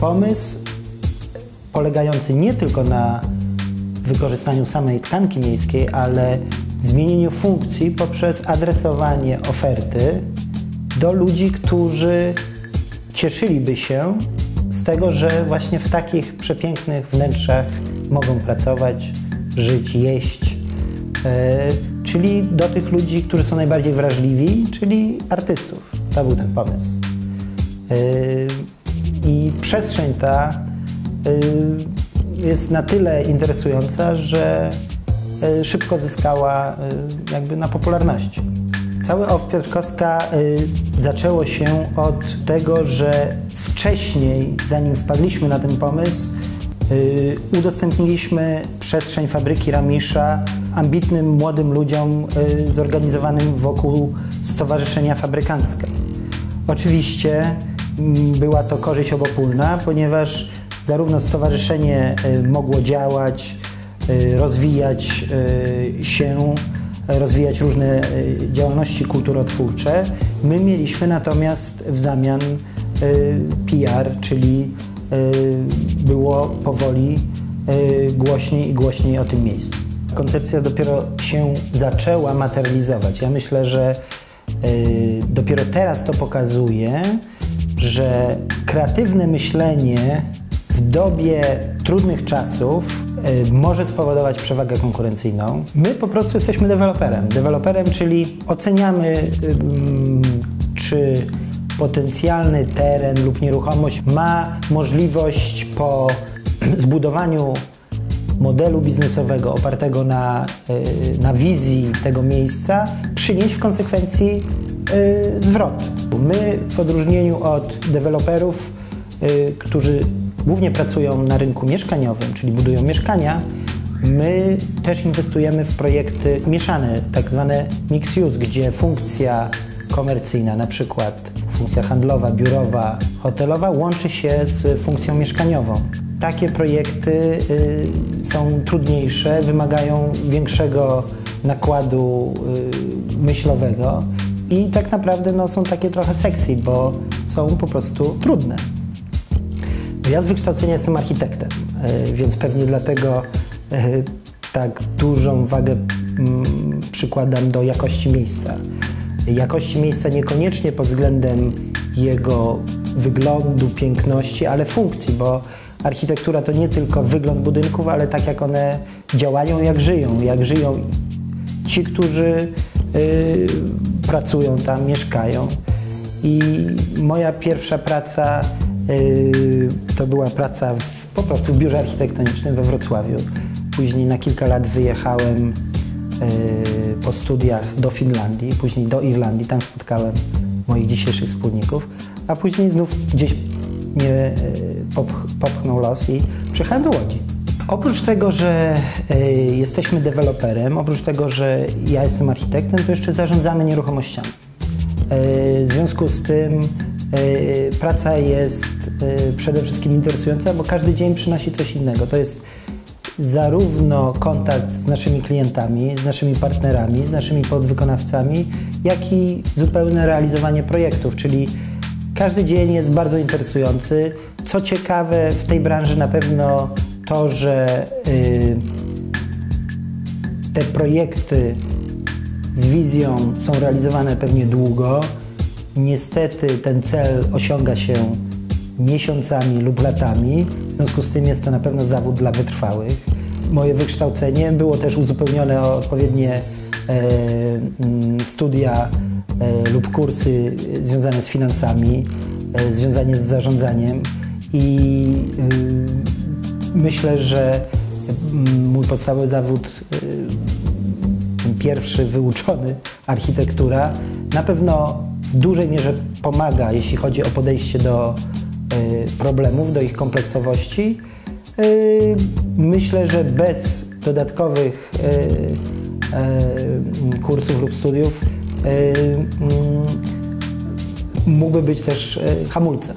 pomysł polegający nie tylko na wykorzystaniu samej tkanki miejskiej, ale zmienieniu funkcji poprzez adresowanie oferty do ludzi, którzy cieszyliby się z tego, że właśnie w takich przepięknych wnętrzach mogą pracować, żyć, jeść. E, czyli do tych ludzi, którzy są najbardziej wrażliwi, czyli artystów. To był ten pomysł. E, I przestrzeń ta e, jest na tyle interesująca, że e, szybko zyskała e, jakby na popularności. Całe OW Piotrkowska y, zaczęło się od tego, że wcześniej, zanim wpadliśmy na ten pomysł, y, udostępniliśmy przestrzeń fabryki Ramisza ambitnym młodym ludziom y, zorganizowanym wokół Stowarzyszenia Fabrykancka. Oczywiście była to korzyść obopólna, ponieważ zarówno stowarzyszenie mogło działać, rozwijać się, rozwijać różne działalności kulturotwórcze. My mieliśmy natomiast w zamian PR, czyli było powoli głośniej i głośniej o tym miejscu. Koncepcja dopiero się zaczęła materializować. Ja myślę, że dopiero teraz to pokazuje, że kreatywne myślenie w dobie trudnych czasów y, może spowodować przewagę konkurencyjną. My po prostu jesteśmy deweloperem. Deweloperem, czyli oceniamy, czy potencjalny teren lub nieruchomość ma możliwość po zbudowaniu modelu biznesowego opartego na, y, na wizji tego miejsca przynieść w konsekwencji zwrot. My w odróżnieniu od deweloperów, którzy głównie pracują na rynku mieszkaniowym, czyli budują mieszkania, my też inwestujemy w projekty mieszane, tak zwane mix use, gdzie funkcja komercyjna, na przykład funkcja handlowa, biurowa, hotelowa, łączy się z funkcją mieszkaniową. Takie projekty y, są trudniejsze, wymagają większego nakładu y, myślowego i tak naprawdę no, są takie trochę sexy, bo są po prostu trudne. Ja z wykształcenia jestem architektem, e, więc pewnie dlatego e, tak dużą wagę mm, przykładam do jakości miejsca. Jakości miejsca niekoniecznie pod względem jego wyglądu, piękności, ale funkcji, bo architektura to nie tylko wygląd budynków, ale tak jak one działają, jak żyją, jak żyją ci, którzy y, pracują tam, mieszkają. I moja pierwsza praca Yy, to była praca w, po prostu w biurze architektonicznym we Wrocławiu. Później na kilka lat wyjechałem yy, po studiach do Finlandii, później do Irlandii. Tam spotkałem moich dzisiejszych wspólników, a później znów gdzieś mnie yy, popchnął los i przyjechałem do Łodzi. Oprócz tego, że jesteśmy deweloperem, oprócz tego, że ja jestem architektem, to jeszcze zarządzamy nieruchomościami. W związku z tym E, praca jest e, przede wszystkim interesująca, bo każdy dzień przynosi coś innego. To jest zarówno kontakt z naszymi klientami, z naszymi partnerami, z naszymi podwykonawcami, jak i zupełne realizowanie projektów, czyli każdy dzień jest bardzo interesujący. Co ciekawe, w tej branży na pewno to, że y, te projekty z wizją są realizowane pewnie długo, Niestety ten cel osiąga się miesiącami lub latami, w związku z tym jest to na pewno zawód dla wytrwałych. Moje wykształcenie było też uzupełnione o odpowiednie e, studia e, lub kursy związane z finansami, e, związane z zarządzaniem i myślę, że mm, mój podstawowy zawód, e, ten pierwszy wyuczony, architektura, na pewno w dużej mierze pomaga, jeśli chodzi o podejście do y, problemów, do ich kompleksowości. Y, myślę, że bez dodatkowych y, kursów lub studiów mógłby być też hamulcem.